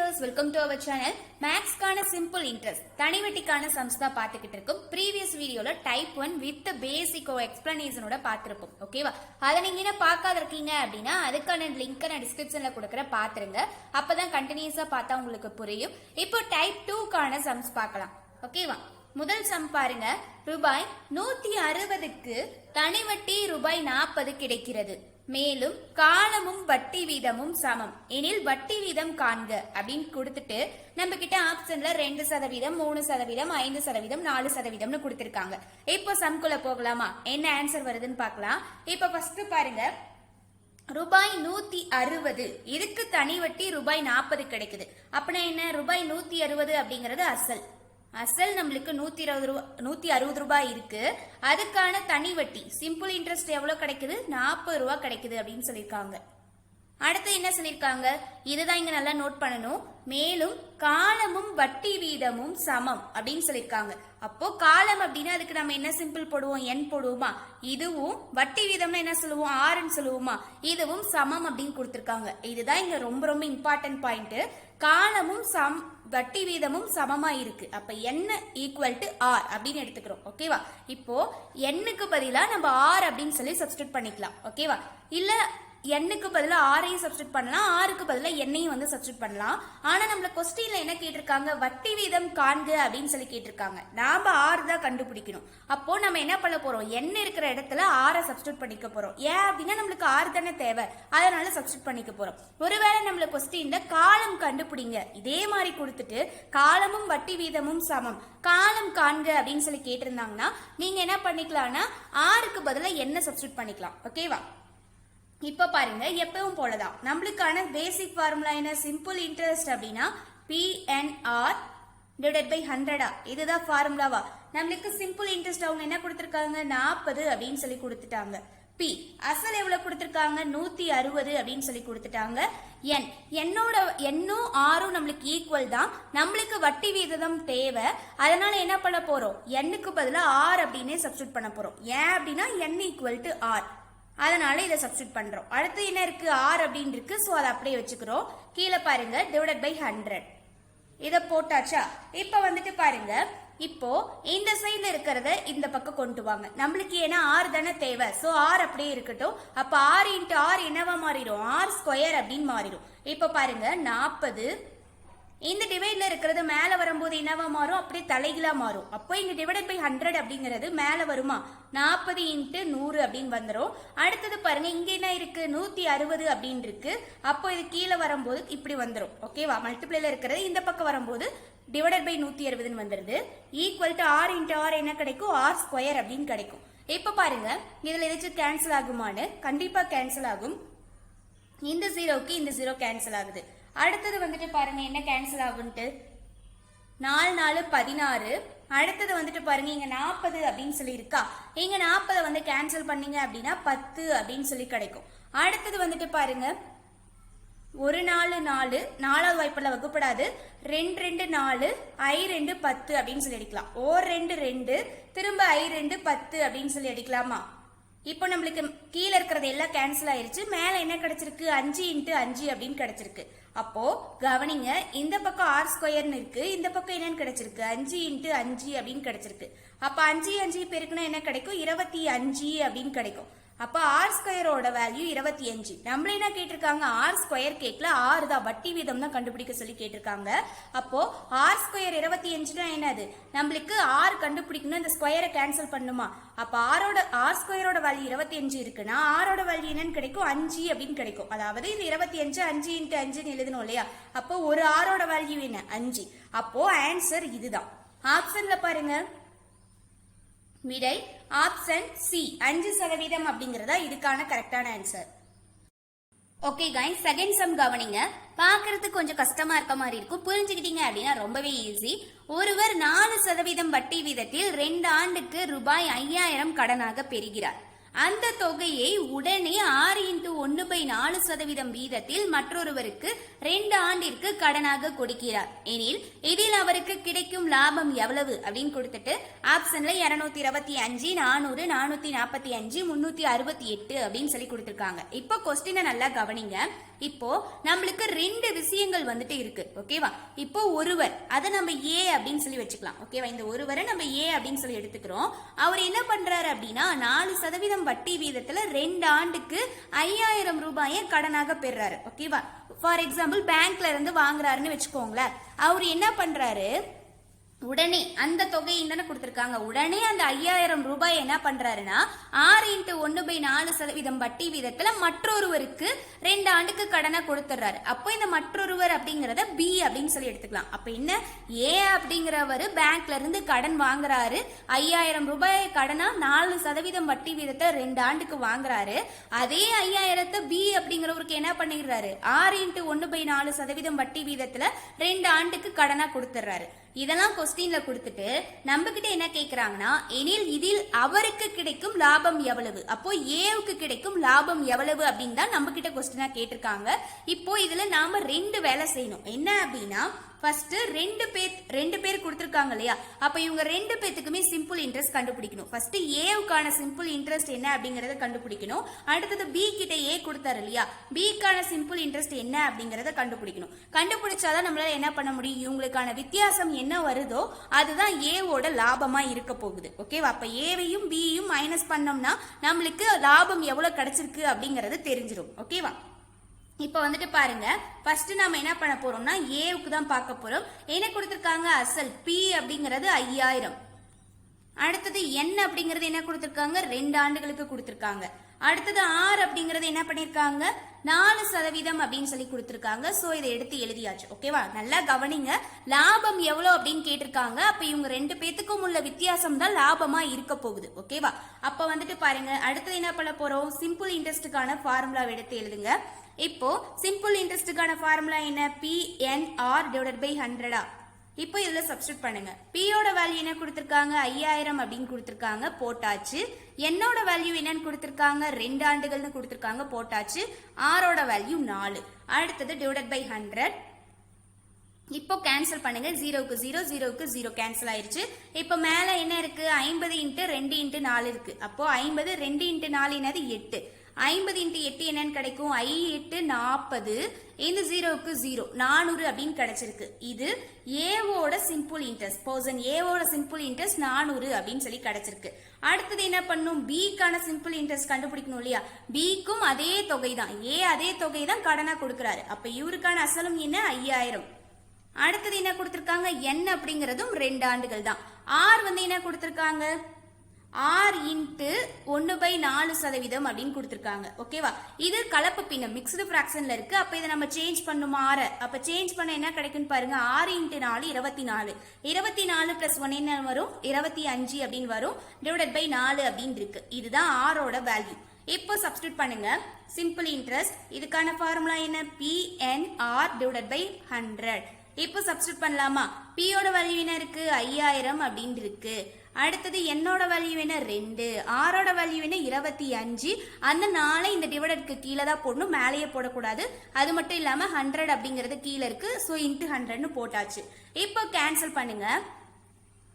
Viewers welcome to our channel மேக்ஸ்க்கான simple interest தனிவட்டிக்கான sums தான் பார்த்துக்கிட்டு இருக்கோம். ப்ரீவியஸ் வீடியோவில் டைப் ஒன் வித் பேசிக் எக்ஸ்பிளனேஷனோட பார்த்துருப்போம். ஓகேவா அதை நீங்கள் என்ன பார்க்காத இருக்கீங்க அப்படின்னா அதுக்கான லிங்க்கை நான் டிஸ்கிரிப்ஷனில் கொடுக்குற பார்த்துருங்க. அப்பதான் கண்டினியூஸாக பார்த்தா உங்களுக்கு புரியும். இப்போ டைப் டூக்கான சம்ஸ் பார்க்கலாம். ஓகேவா முதல் சம் பாருங்க. ரூபாய் நூத்தி அறுபதுக்கு தனிவட்டி ரூபாய் நாற்பது கிடைக்கிறது. மேலும் காலமும் வட்டி வீதமும் சமம். எனில் வட்டி வீதம் காண்க அப்படின்னு கொடுத்துட்டு நம்ம கிட்ட ஆப்ஷன்ல ரெண்டு சதவீதம் மூணு சதவீதம் ஐந்து சதவீதம் நாலு சதவீதம்னு கொடுத்துருக்காங்க. இப்போ சம்குள்ள போகலாமா? என்ன ஆன்சர் வருதுன்னு பார்க்கலாம். இப்போ ஃபர்ஸ்ட் பாருங்க. ரூபாய் நூத்தி அறுபது. இதுக்கு தனி வட்டி ரூபாய் நாற்பது கிடைக்குது. அப்படின்னா என்ன? ரூபாய் நூத்தி அறுபது அப்படிங்கறது அசல். அசல் நம்மளுக்கு நூத்தி இருபது ரூபா நூத்தி அறுபது ரூபாய் இருக்கு. அதுக்கான தனி வட்டி சிம்பிள் இன்ட்ரெஸ்ட் எவ்வளவு கிடைக்குது? நாற்பது ரூபாய் கிடைக்குது அப்படின்னு சொல்லியிருக்காங்க. அடுத்து என்ன சொல்லியிருக்காங்க? இதுதான் இங்க நல்லா நோட் பண்ணணும். மேலும் காலமும் வட்டி வீதமும் சமம் அப்படின்னு சொல்லியிருக்காங்க. அப்போ காலம் அப்படின்னா அதுக்கு நம்ம என்ன சிம்பிள் போடுவோம்? என் போடுவோமா? இதுவும் வட்டி வீதம்னா என்ன சொல்லுவோம்? ஆறுன்னு சொல்லுவோமா? இதுவும் சமம் அப்படின்னு கொடுத்துருக்காங்க. இதுதான் இங்க ரொம்ப ரொம்ப இம்பார்ட்டன்ட் பாயிண்ட் காலமும் சம் வட்டி வீதமும் சமமா இருக்கு. அப்ப என்ன ஈக்குவல் டு ஆர் அப்படின்னு எடுத்துக்கிறோம். ஓகேவா இப்போ எண்ணுக்கு பதிலாக நம்ம ஆர் அப்படின்னு சொல்லி சப்ஸ்டியூட் பண்ணிக்கலாம். ஓகேவா இல்ல எண்ணுக்கு பதிலாக ஆரையும் சப்ஸ்டியூட் பண்ணலாம். ஆறுக்கு பதிலாக எண்ணையும் வந்து சப்ஸ்டியூட் பண்ணலாம். ஆனால் நம்மளை கொஸ்டினில் என்ன கேட்டிருக்காங்க? வட்டி வீதம் காண்க அப்படின்னு சொல்லி கேட்டிருக்காங்க. நாம் ஆறு தான் கண்டுபிடிக்கணும். அப்போது நம்ம என்ன பண்ண போகிறோம் எண்ணெய் இருக்கிற இடத்துல ஆறை சப்ஸ்டியூட் பண்ணிக்க போகிறோம் ஏன் அப்படின்னா நம்மளுக்கு ஆறு தானே தேவை. அதனால சப்ஸ்டியூட் பண்ணிக்க போகிறோம் ஒருவேளை நம்மள கொஸ்டினில் காலம் கண்டுபிடிங்க. இதே மாதிரி கொடுத்துட்டு காலமும் வட்டி வீதமும் சமம். காலம் காண்க அப்படின்னு சொல்லி கேட்டிருந்தாங்கன்னா நீங்கள் என்ன பண்ணிக்கலாம்னா ஆறுக்கு பதிலாக எண்ணெய் சப்ஸ்டியூட் பண்ணிக்கலாம். ஓகேவா இப்ப பாருங்க எப்பவும் போலதான். நம்மளுக்கான பேசிக் ஃபார்முலா என்ன? சிம்பிள் இன்ட்ரெஸ்ட் அப்படின்னா பிஎன்ஆர் டிவைட் பை ஹண்ட்ரடா இதுதான் ஃபார்முலாவா நம்மளுக்கு சிம்பிள் இன்ட்ரெஸ்ட் அவங்க என்ன கொடுத்துருக்காங்க? நாற்பது அப்படின்னு சொல்லி கொடுத்துட்டாங்க. பி அசல் எவ்வளவு கொடுத்துருக்காங்க? நூத்தி அறுபது அப்படின்னு சொல்லி கொடுத்துட்டாங்க. என் என்னோட எண்ணும் ஆறும் நம்மளுக்கு ஈக்குவல் தான். நம்மளுக்கு வட்டி வீதம் தேவை. அதனால என்ன பண்ண போறோம்? எண்ணுக்கு பதிலாக ஆர் அப்படின்னே சப்ஸ்டியூட் பண்ண போறோம். ஏன் அப்படின்னா என் ஈக்குவல் டு ஆர் அதனால இதை சப்ஸ்டியூட் பண்றோம். அடுத்து என்ன இருக்கு? ஆர் அப்படின்னு இருக்கு. ஸோ அதை அப்படியே வச்சுக்கிறோம். கீழே பாருங்க. டிவைடட் பை ஹண்ட்ரட் இதை போட்டாச்சா? இப்போ வந்துட்டு பாருங்க. இப்போ இந்த சைடுல இருக்கிறத இந்த பக்கம் கொண்டு வாங்க. நம்மளுக்கு ஏன்னா ஆறு தானே தேவை. ஸோ ஆர் அப்படியே இருக்கட்டும். அப்ப ஆறு இன்ட்டு ஆறு என்னவா மாறிடும்? ஆர் ஸ்கொயர் அப்படின்னு மாறிடும். இப்போ பாருங்க. நாற்பது இந்த டிவைடில் இருக்கிறது மேலே வரும்போது என்னவா மாறும்? அப்படியே தலைகீழாக மாறும். அப்போ இங்கே டிவைடட் பை ஹண்ட்ரட் அப்படிங்கிறது மேலே வருமா? நாற்பது இன்ட்டு நூறு அப்படின்னு வந்துடும் அடுத்தது பாருங்க இங்கே என்ன இருக்கு? நூற்றி அறுபது அப்படின்னு இருக்கு. அப்போ இது கீழே வரும்போது இப்படி வந்துடும் ஓகேவா மல்டிப்ளைல இருக்கிறது இந்த பக்கம் வரும்போது டிவைடட் பை நூற்றி அறுபதுன்னு வந்துடுது equal to R into R என்ன கிடைக்கும்? ஆர் ஸ்கொயர் அப்படின்னு கிடைக்கும். இப்போ பாருங்க இதில் ஏதாச்சும் கேன்சல் ஆகுமான்னு? கண்டிப்பாக கேன்சல் ஆகும். இந்த ஜீரோக்கு இந்த ஜீரோ கேன்சல் ஆகுது. அடுத்தது வந்துட்டு பாருங்க என்ன கேன்சல் ஆகுன்ட்டு. நாலு நாலு பதினாறு. அடுத்தது வந்துட்டு பாருங்க இங்க நாற்பது அப்படின்னு சொல்லி இருக்கா இங்க நாற்பதை வந்து கேன்சல் பண்ணீங்க அப்படின்னா பத்து அப்படின்னு சொல்லி கிடைக்கும். அடுத்தது வந்துட்டு பாருங்க ஒரு நாலு நாலு நாலாவது வாய்ப்பில் வகுப்படாது. ரெண்டு ரெண்டு நாலு ஐ ரெண்டு பத்து அப்படின்னு சொல்லி அடிக்கலாம். ஓர் ரெண்டு ரெண்டு திரும்ப ஐ ரெண்டு பத்து அப்படின்னு சொல்லி அடிக்கலாமா? இப்போ நம்மளுக்கு கீழே இருக்கிறது எல்லாம் கேன்சல் ஆயிருச்சு. மேலே என்ன கிடைச்சிருக்கு? அஞ்சு இன்ட்டு அஞ்சு அப்படின்னு கிடைச்சிருக்கு. அப்போ கவனிங்க இந்த பக்கம் ஆர் ஸ்கொயர்னு இருக்கு. இந்த பக்கம் என்னன்னு கிடைச்சிருக்கு? அஞ்சு இன்ட்டு அஞ்சு அப்படின்னு கிடைச்சிருக்கு. அப்ப அஞ்சு அஞ்சு பெருக்குனா என்ன கிடைக்கும்? இருபத்தி அஞ்சு அப்படின்னு கிடைக்கும். அப்போ ஆர் ஸ்கொயரோட வேல்யூ இருபத்தி அஞ்சு. நம்மள என்ன கேட்டிருக்காங்க? ஆர் ஸ்கொயர் கேட்கல ஆறு தான். வட்டி வீதம் தான் கண்டுபிடிக்க சொல்லி கேட்டிருக்காங்க. அப்போ ஆர் ஸ்கொயர் இருபத்தி அஞ்சுனா என்னது? நம்மளுக்கு ஆறு கண்டுபிடிக்கணும். இந்த ஸ்கொயரை கேன்சல் பண்ணுமா? அப்ப ஆரோட ஆர் ஸ்கொயரோட வேல்யூ இருபத்தி அஞ்சு இருக்குன்னா ஆரோட வேல்யூ என்னன்னு கிடைக்கும்? அஞ்சு அப்படின்னு கிடைக்கும். அதாவது இந்த இருபத்தி அஞ்சு அஞ்சு இன்ட்டு அஞ்சுன்னு எழுதணும் இல்லையா? அப்போ ஒரு ஆரோட வேல்யூ என்ன? அஞ்சு. அப்போ ஆன்சர் இதுதான். ஆப்ஷன்ல பாருங்க. விடை ஆப்ஷன் சி அஞ்சு சதவீதம் அப்படிங்கறதா இதுக்கான கரெக்டான answer okay guys second sum கவனிங்க. பார்க்கறதுக்கு கொஞ்சம் கஷ்டமா இருக்க மாதிரி இருக்கும். புரிஞ்சுக்கிட்டீங்க அப்படின்னா ரொம்பவே ஈஸி ஒருவர் நாலு சதவீதம் வட்டி வீதத்தில் ரெண்டு ஆண்டுக்கு ரூபாய் ஐயாயிரம் கடனாக பெறுகிறார். அந்த தொகையை உடனே ஆறு இன்ட்டு ஒன்று பை நாலு சதவீதம் வீதத்தில் மற்றொருவருக்கு ரெண்டு ஆண்டிற்கு கடனாக கொடுக்கிறார். எனில் இதில் அவருக்கு கிடைக்கும் லாபம் எவ்வளவு அப்படின்னு கொடுத்துட்டு ஆப்ஷன்ல இருநூத்தி இருபத்தி அஞ்சு நானூறு நானூத்தி நாற்பத்தி அஞ்சு முன்னூத்தி அறுபத்தி எட்டு அப்படின்னு சொல்லி கொடுத்துருக்காங்க. இப்போ கொஸ்டினை நல்லா கவனிங்க. இப்போ நம்மளுக்கு ரெண்டு விஷயங்கள் வந்துட்டு இருக்கு. ஓகேவா இப்போ ஒருவர் அதை நம்ம ஏ அப்படின்னு சொல்லி வச்சுக்கலாம். ஓகேவா இந்த ஒருவரை நம்ம ஏ அப்படின்னு சொல்லி எடுத்துக்கிறோம். அவர் என்ன பண்றாரு அப்படின்னா நாலு சதவீதம் வட்டி வீதத்துல ரெண்டு ஆண்டுக்கு ஐயாயிரம் ரூபாயை கடனாக பெறாரு ஓகேவா ஃபார் எக்ஸாம்பிள் பேங்க்ல இருந்து வாங்குறாருன்னு வச்சுக்கோங்களேன். அவர் என்ன பண்றாரு? உடனே அந்த தொகையை தானே கொடுத்துருக்காங்க. உடனே அந்த ஐயாயிரம் ரூபாய் என்ன பண்றாருன்னா ஆறு இன்ட்டு ஒன்று பை நாலு சதவீதம் வட்டி வீதத்துல மற்றொருவருக்கு ரெண்டு ஆண்டுக்கு கடனை கொடுத்துட்றாரு அப்போ இந்த மற்றொருவர் அப்படிங்கிறத பி அப்படின்னு சொல்லி எடுத்துக்கலாம். அப்போ என்ன? ஏ அப்படிங்கிறவர் பேங்க்ல இருந்து கடன் வாங்குறாரு. ஐயாயிரம் ரூபாய் கடனா நாலு சதவீதம் வட்டி வீதத்தை ரெண்டு ஆண்டுக்கு வாங்குறாரு. அதே ஐயாயிரத்தை பி அப்படிங்கிறவருக்கு என்ன பண்ணிடுறாரு? ஆறு இன்ட்டு ஒன்று பை நாலு சதவீதம் வட்டி வீதத்துல ரெண்டு ஆண்டுக்கு கடனா கொடுத்துட்றாரு இதெல்லாம் கொஸ்டின்ல கொடுத்துட்டு நம்ம கிட்ட என்ன கேக்குறாங்கன்னா எனில் இதில் அவருக்கு கிடைக்கும் லாபம் எவ்வளவு? அப்போ ஏவுக்கு கிடைக்கும் லாபம் எவ்வளவு அப்படின்னு தான் நம்ம கிட்ட கொஸ்டினா கேட்டிருக்காங்க. இப்போ இதுல நாம ரெண்டு வேலை செய்யணும். என்ன அப்படின்னா ஃபர்ஸ்ட் ரெண்டு பேர் ரெண்டு பேர் கொடுத்துருக்காங்க இல்லையா? அப்ப இவங்க ரெண்டு பேத்துக்குமே சிம்பிள் இன்ட்ரெஸ்ட் கண்டுபிடிக்கணும். ஃபர்ஸ்ட் ஏவுக்கான சிம்பிள் இன்ட்ரெஸ்ட் என்ன அப்படிங்கறத கண்டுபிடிக்கணும். அடுத்தது பி கிட்ட ஏ கொடுத்தாரு இல்லையா? பிக்கான சிம்பிள் இன்ட்ரெஸ்ட் என்ன அப்படிங்கறத கண்டுபிடிக்கணும். கண்டுபிடிச்சாதான் நம்மளால என்ன பண்ண முடியும்? இவங்களுக்கான வித்தியாசம் என்ன வருதோ அதுதான் ஏவோட லாபமா இருக்க போகுது. ஓகேவா அப்ப ஏவையும் பியும் மைனஸ் பண்ணோம்னா நம்மளுக்கு லாபம் எவ்வளவு கிடைச்சிருக்கு அப்படிங்கறது தெரிஞ்சிடும் ஓகேவா இப்போ வந்துட்டு பாருங்க. ஃபர்ஸ்ட் நாம என்ன பண்ண போறோம்னா ஏவுக்கு தான் பார்க்க போறோம். என்ன கொடுத்துருக்காங்க? அசல். பி அப்படிங்கிறது ஐயாயிரம். அடுத்தது என் அப்படிங்கிறது என்ன கொடுத்துருக்காங்க? ரெண்டு ஆண்டுகளுக்கு கொடுத்துருக்காங்க. அடுத்தது ஆர் அப்படிங்கிறது என்ன பண்ணிருக்காங்க? நாலு சதவீதம் அப்படின்னு சொல்லி கொடுத்துருக்காங்க. சோ இதை எடுத்து எழுதியாச்சு. ஓகேவா நல்லா கவனிங்க. லாபம் எவ்வளவு அப்படின்னு கேட்டிருக்காங்க. அப்ப இவங்க ரெண்டு பேத்துக்கும் உள்ள வித்தியாசம் தான் லாபமா இருக்க போகுது. ஓகேவா அப்ப வந்துட்டு பாருங்க. அடுத்தது என்ன பண்ண போறோம்? சிம்பிள் இன்ட்ரெஸ்டுக்கான ஃபார்முலா எடுத்து எழுதுங்க. இப்போ சிம்பிள் இன்ட்ரெஸ்டுக்கான ஃபார்முலா என்ன? P N R divided by ஹண்ட்ரடா இப்போ இதில் சப்ஸ்டியூட் பண்ணுங்க. பியோட வேல்யூ என்ன கொடுத்துருக்காங்க? ஐயாயிரம் அப்படின்னு கொடுத்துருக்காங்க போட்டாச்சு. என்னோட வேல்யூ என்னன்னு கொடுத்துருக்காங்க? ரெண்டு ஆண்டுகள்னு கொடுத்துருக்காங்க போட்டாச்சு. ஆரோட வேல்யூ நாலு. அடுத்தது டிவைடட் பை ஹண்ட்ரட் இப்போ கேன்சல் பண்ணுங்க. ஜீரோக்கு ஜீரோ ஜீரோக்கு ஜீரோ கேன்சல் ஆயிருச்சு. இப்போ மேலே என்ன இருக்கு? ஐம்பது இன்ட்டு ரெண்டு இன்ட்டு நாலு இருக்கு. அப்போ ஐம்பது ரெண்டு இன்ட்டு நாலு என்னது எட்டு. ஐம்பது இன்ட்டு எட்டு என்னன்னு கிடைக்கும். ஐ எட்டு நாற்பது இந்த ஜீரோவுக்கு ஜீரோ. நானூறு அப்படின்னு கிடைச்சிருக்கு. இது ஏவோட சிம்பிள் இன்ட்ரெஸ்ட் பர்சன் ஏவோட சிம்பிள் இன்ட்ரெஸ்ட் நானூறு அப்படின்னு சொல்லி கிடைச்சிருக்கு. அடுத்தது என்ன பண்ணும்? பிக்கான சிம்பிள் இன்ட்ரெஸ்ட் கண்டுபிடிக்கணும் இல்லையா? பிக்கும் அதே தொகை தான் ஏ அதே தொகை தான் கடனா கொடுக்குறாரு. அப்ப இவருக்கான அசலும் என்ன? ஐயாயிரம். அடுத்தது என்ன கொடுத்திருக்காங்க? என் அப்படிங்கிறதும் ரெண்டு ஆண்டுகள் தான் ஆர் வந்து என்ன கொடுத்திருக்காங்க? ஆர் இன்ட்டு ஒன்று பை நாலு சதவீதம் அப்படின்னு கொடுத்துருக்காங்க. ஓகேவா இது கலப்பு பின்னம் மிக்சடு ஃப்ராக்ஷனில் இருக்கு. அப்போ இதை நம்ம சேஞ்ச் பண்ணும் ஆற? அப்போ சேஞ்ச் பண்ண என்ன கிடைக்குன்னு பாருங்க. ஆறு இன்ட்டு நாலு இருபத்தி நாலு. இருபத்தி நாலு பிளஸ் ஒன் என்ன வரும்? இருபத்தி அஞ்சு அப்படின்னு வரும். டிவைடட் பை நாலு அப்படின்னு இருக்கு. இதுதான் ஆரோட வேல்யூ இப்போ சப்ஸ்டியூட் பண்ணுங்க. சிம்பிள் இன்ட்ரெஸ்ட் இதுக்கான ஃபார்முலா என்ன? பிஎன்ஆர் டிவைடட் பை ஹண்ட்ரட் இப்போ சப்ஸ்டியூட் பண்ணலாமா? பியோட வேல்யூ என்ன இருக்கு? ஐயாயிரம் அப்படின்னு இருக்கு. அடுத்தது என்னோட வேல்யூ என்ன? ரெண்டு. ஆறோட வேல்யூ என்ன? இருபத்தி அஞ்சு. அந்த நாளை இந்த டிவைடருக்கு கீழே தான் போடணும். மேலேயே போடக்கூடாது. அது மட்டும் இல்லாமல் ஹண்ட்ரட் அப்படிங்கிறது கீழே இருக்கு. ஸோ இன்ட்டு ஹண்ட்ரட்னு போட்டாச்சு. இப்போ கேன்சல் பண்ணுங்க.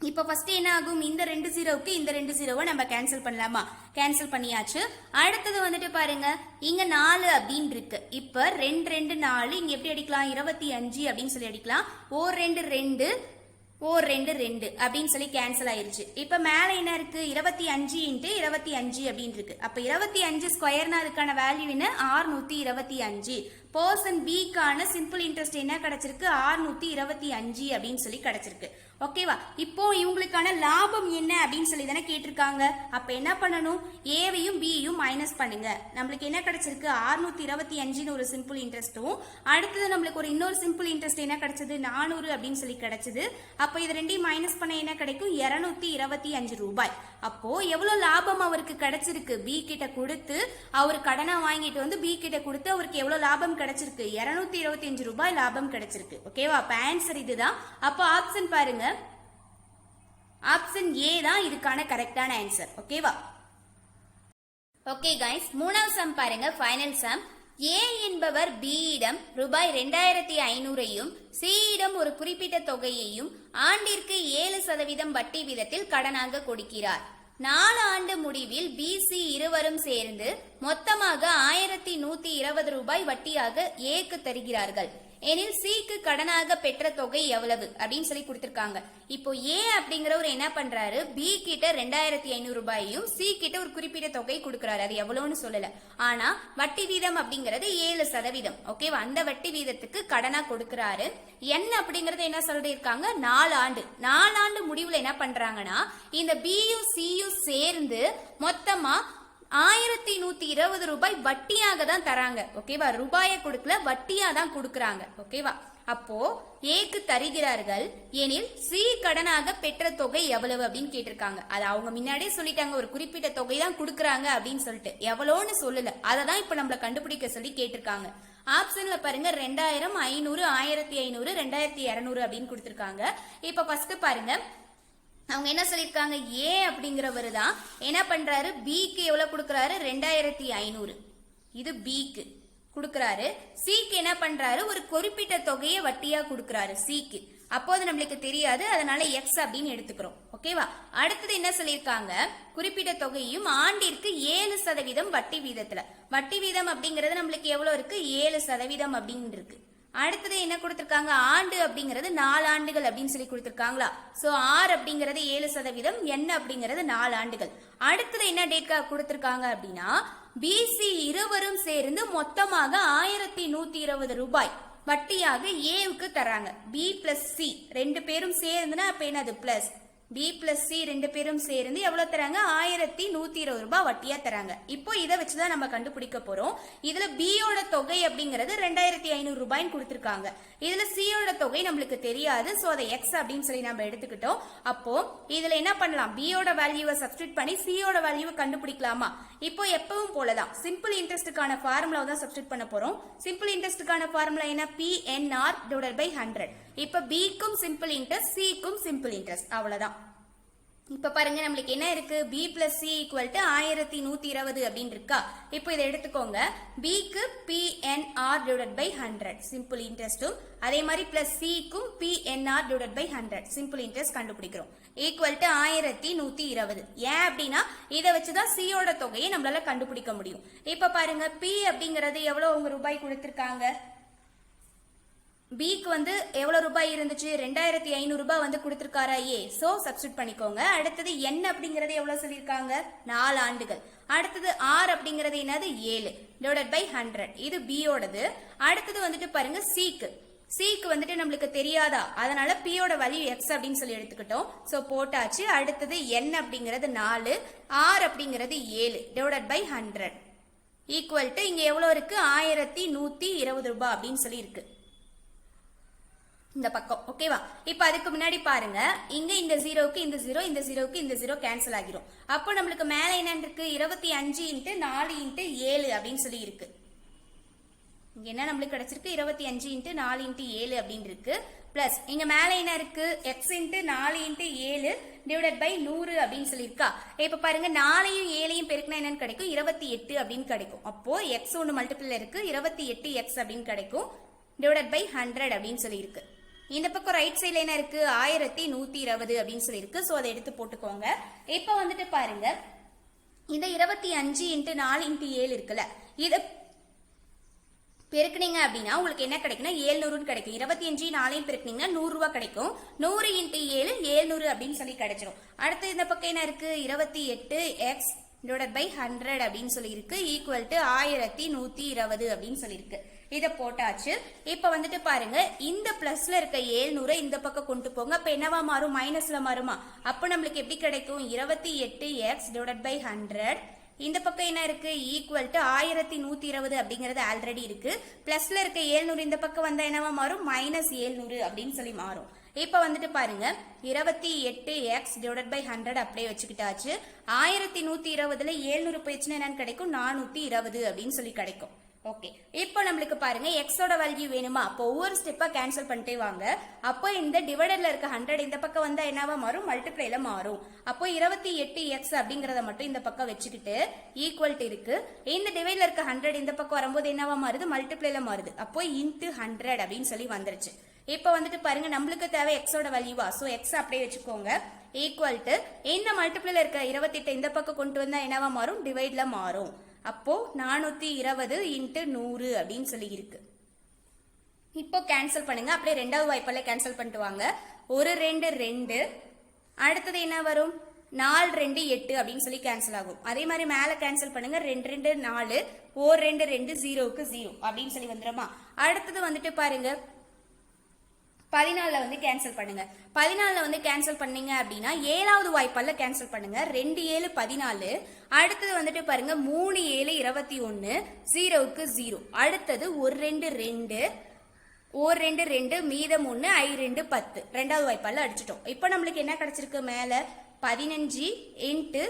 இப்போ ஃபர்ஸ்ட் என்ன ஆகும்? இந்த ரெண்டு ஜீரோவுக்கு இந்த ரெண்டு ஜீரோவை நம்ம கேன்சல் பண்ணலாமா? கேன்சல் பண்ணியாச்சு. அடுத்தது வந்துட்டு பாருங்க. இங்க நாலு அப்படின்னு இருக்கு. இப்ப ரெண்டு ரெண்டு நாலு. இங்க எப்படி அடிக்கலாம்? இருபத்தி அஞ்சு அப்படின்னு சொல்லி அடிக்கலாம். ஓர் ரெண்டு ரெண்டு. ஓர் ரெண்டு ரெண்டு அப்படின்னு சொல்லி கேன்சல் ஆயிருச்சு. இப்போ மேலே என்ன இருக்கு? இருபத்தி அஞ்சு இன்ட்டு இருபத்தி அஞ்சு அப்படின்னு இருக்கு. அப்போ இருபத்தி அஞ்சு ஸ்கொயர்னா அதுக்கான வேல்யூ என்ன? ஆறுநூத்தி இருபத்தி அஞ்சு. பர்சன் பிக்கான சிம்பிள் இன்ட்ரெஸ்ட் என்ன கிடைச்சிருக்கு? ஆறுநூத்தி இருபத்தி அஞ்சு அப்படின்னு சொல்லி கிடைச்சிருக்கு. ஓகேவா இப்போ இவங்களுக்கான லாபம் என்ன அப்படின்னு சொல்லி தானே கேட்டிருக்காங்க. அப்ப என்ன பண்ணணும்? ஏவையும் பியையும் மைனஸ் பண்ணுங்க. நம்மளுக்கு என்ன கிடைச்சிருக்கு? ஆறுநூத்தி இருபத்தி அஞ்சுன்னு ஒரு சிம்பிள் இன்ட்ரெஸ்ட்டும் அடுத்தது நம்மளுக்கு ஒரு இன்னொரு சிம்பிள் இன்ட்ரெஸ்ட் என்ன கிடைச்சது? நானூறு அப்படின்னு சொல்லி கிடைச்சது. அப்போ இது ரெண்டையும் மைனஸ் பண்ண என்ன கிடைக்கும்? இருநூத்தி இருபத்தி அஞ்சு ரூபாய். அப்போ எவ்வளவு லாபம் அவருக்கு கிடைச்சிருக்கு? பி கிட்ட கொடுத்து அவர் கடனை வாங்கிட்டு வந்து பி கிட்ட கொடுத்து அவருக்கு எவ்வளவு லாபம் கிடைச்சிருக்கு. இருநூத்தி இருபத்தி அஞ்சு ரூபாய் லாபம் கிடைச்சிருக்கு. ஓகேவா அப்ப ஆன்சர் இதுதான். அப்போ ஆப்ஷன் பாருங்க. ஆப்ஷன் ஏ தான் இதுக்கான கரெக்டான ஆன்சர் ஓகேவா ஓகே கைஸ் மூணாவது சம் பாருங்க ஃபைனல் சம் ஏ என்பவர் பி இடம் ரூபாய் ரெண்டாயிரத்தி ஐநூறையும் சி இடம் ஒரு குறிப்பிட்ட தொகையையும் ஆண்டிற்கு ஏழு சதவீதம் வட்டி வீதத்தில் கடனாக கொடுக்கிறார். நாலு ஆண்டு முடிவில் பிசி இருவரும் சேர்ந்து மொத்தமாக ஆயிரத்தி நூத்தி இருபது ரூபாய் வட்டியாக ஏக்கு தருகிறார்கள். எனில் சிக்கு கடனாக பெற்ற தொகை எவ்வளவு? அப்படின்னு சொல்லி கொடுத்திருக்காங்க. இப்போ ஏ அப்படிங்கிறவர் என்ன பண்றாரு? பி கிட்ட ரெண்டாயிரத்தி ஐநூறு ரூபாயையும் சி கிட்ட ஒரு குறிப்பிட்ட தொகை கொடுக்கறாரு. அது எவ்வளவுன்னு சொல்லல. ஆனா வட்டி வீதம் அப்படிங்கிறது ஏழு சதவீதம். ஓகேவா அந்த வட்டி வீதத்துக்கு கடனா கொடுக்கறாரு. என்ன அப்படிங்கறது என்ன சொல்லிருக்காங்க நாலு ஆண்டு. நாலு ஆண்டு முடிவுல என்ன பண்றாங்கன்னா இந்த பியும் சியும் சேர்ந்து மொத்தமா ஆயிரத்தி நூத்தி இருபது ரூபாய் வட்டியாக தான் தராங்க ஓகேவா ரூபாயை கொடுக்கல வட்டியா தான் கொடுக்கறாங்க ஓகேவா அப்போ ஏக்கு தருகிறார்கள் எனில் சி கடனாக பெற்ற தொகை எவ்வளவு அப்படின்னு கேட்டிருக்காங்க. அது அவங்க முன்னாடியே சொல்லிட்டாங்க. ஒரு குறிப்பிட்ட தொகை தான் கொடுக்கறாங்க அப்படின்னு சொல்லிட்டு. எவ்வளோன்னு சொல்லல. அதை தான் இப்ப நம்மள கண்டுபிடிக்க சொல்லி கேட்டிருக்காங்க. ஆப்ஷன்ல பாருங்க ரெண்டாயிரம் ஐநூறு ஆயிரத்தி ஐநூறு ரெண்டாயிரத்தி இரநூறு அப்படின்னு கொடுத்துருக்காங்க. இப்ப ஃபர்ஸ்ட் பாருங்க அவங்க என்ன சொல்லியிருக்காங்க? ஏ அப்படிங்கிறவர் தான் என்ன பண்றாரு? பிக்கு எவ்வளவு கொடுக்குறாரு? ரெண்டாயிரத்தி ஐநூறு. இது பிக்கு கொடுக்குறாரு. சிக்கு என்ன பண்றாரு? ஒரு குறிப்பிட்ட தொகையை வட்டியா கொடுக்குறாரு சிக்கு அப்போது நம்மளுக்கு தெரியாது. அதனால எக்ஸ் அப்படின்னு எடுத்துக்கிறோம். ஓகேவா அடுத்தது என்ன சொல்லியிருக்காங்க? குறிப்பிட்ட தொகையும் ஆண்டிற்கு ஏழு சதவீதம் வட்டி வீதத்துல. வட்டி வீதம் அப்படிங்கிறது நம்மளுக்கு எவ்வளவு இருக்கு? ஏழு சதவீதம் அப்படின்னு இருக்கு. அடுத்தது என்ன கொடுத்துருக்காங்க? ஆண்டு அப்படிங்கிறது நாலு ஆண்டுகள் அப்படின்னு சொல்லி கொடுத்துருக்காங்களா? ஸோ ஆர் அப்படிங்கிறது ஏழு சதவீதம் என்ன அப்படிங்கிறது நாலு ஆண்டுகள். அடுத்தது என்ன டேட் கொடுத்துருக்காங்க அப்படின்னா பிசி இருவரும் சேர்ந்து மொத்தமாக ஆயிரத்தி நூத்தி இருபது ரூபாய் வட்டியாக ஏவுக்கு தராங்க பி பிளஸ் சி ரெண்டு பேரும் சேர்ந்துன்னா அப்ப என்னது? பிளஸ் பி பிளஸ் சி ரெண்டு பேரும் சேர்ந்து எவ்வளவு தராங்க? ஆயிரத்தி நூத்தி இருபது ரூபாய் வட்டியா தராங்க. இப்போ இதை வச்சுதான் நம்ம கண்டுபிடிக்க போறோம். இதுல பியோட தொகை அப்படிங்கிறது ரெண்டாயிரத்தி ஐநூறு ரூபாய்னு கொடுத்திருக்காங்க. இதுல சியோட தொகை நம்மளுக்கு தெரியாது. சோ அதை எக்ஸ் அப்படின்னு சொல்லி நம்ம எடுத்துக்கிட்டோம். அப்போ இதுல என்ன பண்ணலாம்? பியோட வேல்யூவை சப்ஸ்டியூட் பண்ணி சியோட வேல்யூவை கண்டுபிடிக்கலாமா? இப்போ எப்பவும் போலதான். சிம்பிள் இன்ட்ரெஸ்டுக்கான ஃபார்முலாவை தான் சப்ஸ்டியூட் பண்ண போறோம். சிம்பிள் இன்ட்ரெஸ்டுக்கான ஃபார்முலா என்ன? P N R divide by hundred இப்ப பிக்கும் சிம்பிள் இன்ட்ரெஸ்ட் சிக்கும் சிம்பிள் இன்ட்ரெஸ்ட் அவ்வளவுதான். இப்ப பாருங்க நம்மளுக்கு என்ன இருக்கு? B plus C equal to ஆயிரத்தி நூத்தி இருபது அப்படின்னு இருக்கா? இப்போ இதை எடுத்துக்கோங்க. பிக்கு P N R divide by hundred simple இன்ட்ரெஸ்டும் அதே மாதிரி பிளஸ் சிக்கும் P N R divide by hundred simple interest கண்டுபிடிக்கிறோம். ஈக்குவல் டு ஆயிரத்தி நூத்தி இருபது. ஏன் அப்படின்னா இதை வச்சுதான் சியோட தொகையை நம்மளால கண்டுபிடிக்க முடியும். இப்ப பாருங்க பி அப்படிங்கறது எவ்வளவு உங்க ரூபாய் கொடுத்திருக்காங்க? பிக்கு வந்து எவ்வளவு ரூபாய் இருந்துச்சு? ரெண்டாயிரத்தி ஐநூறு ரூபாய் வந்து கொடுத்துருக்காரா ஏ சோ சப்ஸ்டியூட் பண்ணிக்கோங்க. அடுத்தது என் அப்படிங்கறது எவ்வளவு சொல்லியிருக்காங்க? நாலு ஆண்டுகள். அடுத்தது ஆர் அப்படிங்கறது என்னது? ஏழு. டிவைடட் பை ஹண்ட்ரட் இது பியோடது அடுத்தது வந்துட்டு பாருங்க சிக்கு சிக்கு வந்துட்டு நம்மளுக்கு தெரியாதா? அதனால பியோட வேல்யூ எக்ஸ் அப்படின்னு சொல்லி எடுத்துக்கிட்டோம். சோ போட்டாச்சு. அடுத்தது என் அப்படிங்கிறது நாலு. ஆர் அப்படிங்கிறது ஏழு. Divided by hundred equal to இங்க எவ்வளவு இருக்கு? ஆயிரத்தி நூத்தி இருபது ரூபாய் அப்படின்னு சொல்லி இருக்கு இந்த பக்கம் ஓகேவா இப்போ அதுக்கு முன்னாடி பாருங்க இங்க இந்த ஜீரோவுக்கு இந்த ஜீரோ இந்த ஜீரோவுக்கு இந்த ஜீரோ கேன்சல் ஆகிரும். அப்போ நம்மளுக்கு மேல என்ன இருக்கு? இருபத்தி அஞ்சு இன்ட்டு நாலு இன்ட்டு ஏழு அப்படின்னு சொல்லி இருக்கு. இங்க என்ன நம்மளுக்கு கிடைச்சிருக்கு? இருபத்தி அஞ்சு இன்ட்டு நாலு இன்ட்டு ஏழு அப்படின்னு இருக்கு. பிளஸ் இங்க மேல என்ன இருக்கு? எக்ஸ் இன்ட்டு நாலு இன்ட்டு ஏழு டிவைடட் பை நூறு அப்படின்னு சொல்லியிருக்கா இப்ப பாருங்க நாலையும் ஏழையும் பெருக்கினா என்னன்னு கிடைக்கும்? இருபத்தி எட்டு அப்படின்னு கிடைக்கும். அப்போ எக்ஸ் ஒன்று மல்டிபிள் இருக்கு. இருபத்தி எட்டு எக்ஸ் அப்படின்னு கிடைக்கும். டிவைடட் பை ஹண்ட்ரட் அப்படின்னு சொல்லியிருக்கு இந்த பக்கம் ரைட் சைடில் என்ன இருக்கு? ஆயிரத்தி நூத்தி இருபது அப்படின்னு சொல்லியிருக்கு. ஸோ அதை எடுத்து போட்டுக்கோங்க. இப்போ வந்துட்டு பாருங்க. இந்த இருபத்தி அஞ்சு இன்ட்டு நாலு இன்ட்டு ஏழு இருக்குல்ல. இதை பெருக்குனீங்க அப்படின்னா உங்களுக்கு என்ன கிடைக்கும்னா ஏழ்நூறுன்னு கிடைக்கும். இருபத்தி அஞ்சு நாளையும் பெருக்குனீங்கன்னா நூறுரூவா கிடைக்கும். நூறு இன்ட்டு ஏழு ஏழ்நூறு அப்படின்னு சொல்லி கிடைச்சிடும் அடுத்து இந்த பக்கம் என்ன இருக்கு? இருபத்தி எட்டு எக்ஸ் டிவைட் பை ஹண்ட்ரட் அப்படின்னு சொல்லியிருக்கு. ஈக்குவல் டு ஆயிரத்தி நூற்றி இருபது அப்படின்னு சொல்லியிருக்கு. இதை போட்டாச்சு. இப்போ வந்துட்டு பாருங்க இந்த பிளஸ்ல இருக்க ஏழ்நூறு இந்த பக்கம் கொண்டு போங்க. அப்ப என்னவா மாறும்? மைனஸ்ல மாறுமா? அப்ப நம்மளுக்கு எப்படி கிடைக்கும்? இருபத்தி எட்டு எக்ஸ் டிவைட் பை ஹண்ட்ரட் இந்த பக்கம் என்ன இருக்கு? ஈக்குவல் டு ஆயிரத்தி நூத்தி இருபது அப்படிங்கறது ஆல்ரெடி இருக்கு. பிளஸ்ல இருக்க ஏழ்நூறு இந்த பக்கம் வந்தா என்னவா மாறும்? மைனஸ் ஏழ்நூறு அப்படின்னு சொல்லி மாறும். இப்ப வந்துட்டு பாருங்க இருபத்தி எட்டு எக்ஸ் டிவைட் பை ஹண்ட்ரட் அப்படியே வச்சுக்கிட்டாச்சு. ஆயிரத்தி நூத்தி இருபதுல ஏழ்நூறு போயிடுச்சுன்னா என்னன்னு கிடைக்கும்? நானூத்தி இருபது அப்படின்னு சொல்லி கிடைக்கும். ஓகே இப்போ நம்மளுக்கு பாருங்க எக்ஸோட வேல்யூ வேணுமா? அப்போ ஒவ்வொரு ஸ்டெப்பா கேன்சல் பண்ணிட்டே வாங்க. அப்போ இந்த டிவைடர்ல இருக்க ஹண்ட்ரட் இந்த பக்கம் வந்தா என்னவா மாறும்? மல்டிப்ளைல மாறும். அப்போ இருபத்தி எட்டு எக்ஸ் அப்படிங்கறத மட்டும் இந்த பக்கம் வச்சுக்கிட்டு ஈக்குவல்ட் இருக்கு. இந்த டிவைட்ல இருக்க ஹண்ட்ரட் இந்த பக்கம் வரும்போது என்னவா மாறுது? மல்டிப்ளைல மாறுது. அப்போ இன்ட்டு ஹண்ட்ரட் அப்படின்னு சொல்லி வந்துருச்சு. இப்போ வந்துட்டு பாருங்க நம்மளுக்கு தேவை எக்ஸோட வேல்யூவா ஸோ எக்ஸ் அப்படியே வச்சுக்கோங்க. ஈக்குவல் டு இந்த மல்டிப்ளைல இருக்க இருபத்தெட்டு இந்த பக்கம் கொண்டு வந்தா என்னவா மாறும்? டிவைட்ல மாறும். அப்போ நானூத்தி இருபது இன்ட்டு நூறு அப்படின்னு சொல்லி இருக்கு இப்போ கேன்சல் பண்ணுங்க. அப்படியே ரெண்டாவது வாய்ப்பால கேன்சல் பண்ணிட்டு வாங்க. ஒரு ரெண்டு ரெண்டு. அடுத்தது என்ன வரும்? நாலு ரெண்டு எட்டு அப்படின்னு சொல்லி கேன்சல் ஆகும். அதே மாதிரி மேலே கேன்சல் பண்ணுங்க. ரெண்டு ரெண்டு நாலு. ஓர் ரெண்டு ரெண்டு ஜீரோவுக்கு ஜீரோ அப்படின்னு சொல்லி வந்துடுமா அடுத்தது வந்துட்டு பாருங்க. பதினாலில் வந்து கேன்சல் பண்ணுங்க. பதினாலில் வந்து கேன்சல் பண்ணீங்க அப்படின்னா ஏழாவது வாய்ப்பால் கேன்சல் பண்ணுங்க. ரெண்டு ஏழு பதினாலு. அடுத்தது வந்துட்டு பாருங்க மூணு ஏழு இருபத்தி ஒன்று ஜீரோவுக்கு ஜீரோ. அடுத்தது ஒரு ரெண்டு ரெண்டு. ஓர் ரெண்டு ரெண்டு மீதம் ஒன்று ஐ ரெண்டு பத்து. ரெண்டாவது வாய்ப்பால் அடிச்சிட்டோம். இப்போ நம்மளுக்கு என்ன கிடச்சிருக்கு மேலே? பதினஞ்சு இன்ட்டு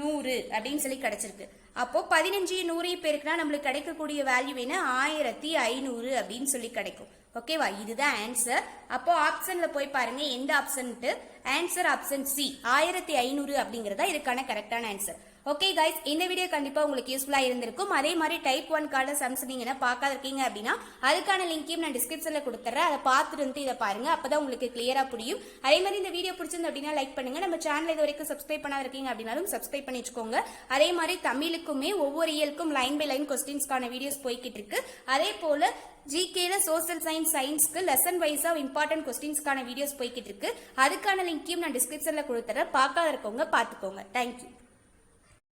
நூறு அப்படின்னு சொல்லி கிடச்சிருக்கு. அப்போ பதினஞ்சு நூறு பேருக்குனா நம்மளுக்கு கிடைக்கக்கூடிய வேல்யூ என்ன? ஆயிரத்தி ஐநூறு அப்படின்னு சொல்லி கிடைக்கும். ஓகேவா இதுதான் ஆன்சர் அப்போ ஆப்ஷன்ல போய் பாருங்க எந்த ஆப்ஷன்ட்டு ஆன்சர் ஆப்ஷன் சி ஆயிரத்தி ஐநூறு அப்படிங்கறதா இதுக்கான கரெக்டான ஆன்சர் ஓகே கைஸ் இந்த வீடியோ கண்டிப்பா உங்களுக்கு யூஸ்ஃபுல்லா இருந்திருக்கும். அதே மாதிரி டைப் ஒன் கார்டு சம்ஸ் பார்க்காத இருக்கீங்க அப்படின்னா அதுக்கான லிங்கையும் நான் டிஸ்கிரிப்ஷன்ல கொடுத்துறேன். அதை பார்த்துட்டு வந்து இதை பாருங்க அப்பதான் உங்களுக்கு கிளியரா புரியும். அதே மாதிரி இந்த வீடியோ பிடிச்சிருந்து அப்படின்னா லைக் பண்ணுங்க. நம்ம சேனல் இது வரைக்கும் சப்ஸ்கிரைப் பண்ணாத இருக்கீங்க அப்படின்னாலும் சப்ஸ்கிரைப் பண்ணி வச்சுக்கோங்க. அதே மாதிரி தமிழுக்குமே ஒவ்வொரு இயலுக்கும் லைன் பை லைன் கொஸ்டின்ஸ்க்கான வீடியோஸ் போய்கிட்டு இருக்கு. அதே போல ஜிகேல சோசியல் சயின்ஸ் சயின்ஸ்க்கு லெசன் வைஸாக இம்பார்ட்டன்ட் கொஸ்டின்ஸ்க்கான வீடியோஸ் போய்கிட்டு இருக்கு. அதுக்கான லிங்கையும் நான் டிஸ்கிரிப்ஷனில் கொடுத்துறேன். பார்க்காத இருக்கவங்க பார்த்துக்கோங்க தேங்க்யூ